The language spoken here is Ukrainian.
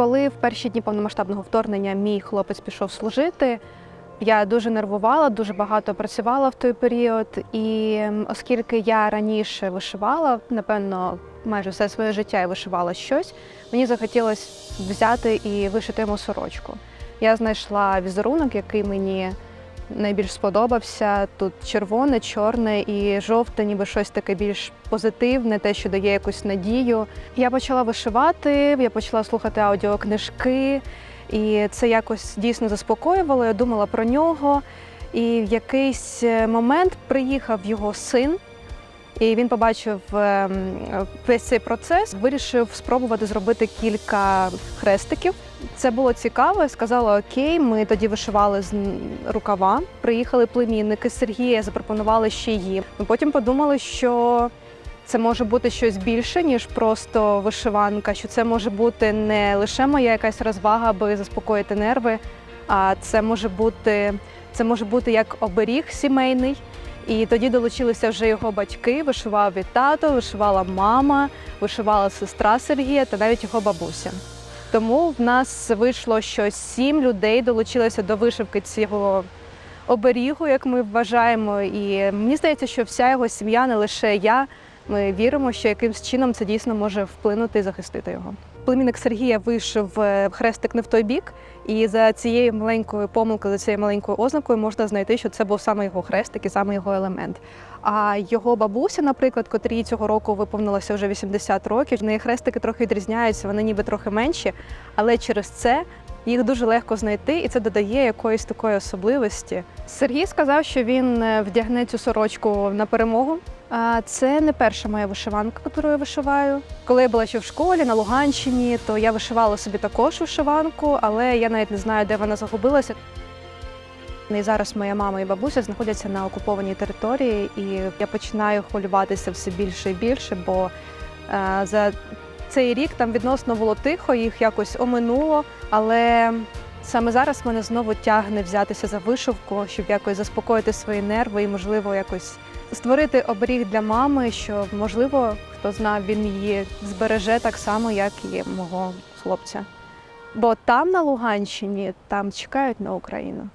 Коли в перші дні повномасштабного вторгнення мій хлопець пішов служити, я дуже нервувала, дуже багато працювала в той період. І оскільки я раніше вишивала, напевно, майже все своє життя я вишивала щось, мені захотілося взяти і вишити йому сорочку. Я знайшла візерунок, який мені найбільш сподобався. Тут червоне, чорне і жовте, ніби щось таке більш позитивне, те, що дає якусь надію. Я почала вишивати, я почала слухати аудіокнижки, і це якось дійсно заспокоювало. Я думала про нього. І в якийсь е, момент приїхав його син, і він побачив ем, весь цей процес, вирішив спробувати зробити кілька хрестиків. Це було цікаво. Сказала окей, ми тоді вишивали з рукава. Приїхали племінники Сергія, запропонували ще їм. Ми потім подумали, що це може бути щось більше, ніж просто вишиванка, що це може бути не лише моя якась розвага, аби заспокоїти нерви, а це може бути, це може бути як оберіг сімейний. І тоді долучилися вже його батьки, вишивав і тато, вишивала мама, вишивала сестра Сергія та навіть його бабуся. Тому в нас вийшло, що сім людей долучилися до вишивки цього оберігу, як ми вважаємо. І мені здається, що вся його сім'я, не лише я, ми віримо, що якимсь чином це дійсно може вплинути і захистити його. Племінник Сергія вийшов е, хрестик не в той бік, і за цією маленькою помилкою, за цією маленькою ознакою можна знайти, що це був саме його хрестик і саме його елемент. А його бабуся, наприклад, котрій цього року виповнилося вже 80 років, в неї хрестики трохи відрізняються, вони ніби трохи менші, але через це їх дуже легко знайти, і це додає якоїсь такої особливості. Сергій сказав, що він е, вдягне цю сорочку на перемогу. Це не перша моя вишиванка, яку я вишиваю. Коли я була ще в школі на Луганщині, то я вишивала собі також вишиванку, але я навіть не знаю, де вона загубилася. І зараз моя мама і бабуся знаходяться на окупованій території, і я починаю хвилюватися все більше і більше, бо е, за цей рік там відносно було тихо, їх якось оминуло. Але саме зараз мене знову тягне взятися за вишивку, щоб якось заспокоїти свої нерви і, можливо, якось створити оберіг для мами, що можливо, хто знає, він її збереже так само, як і мого хлопця. Бо там на Луганщині там чекають на Україну.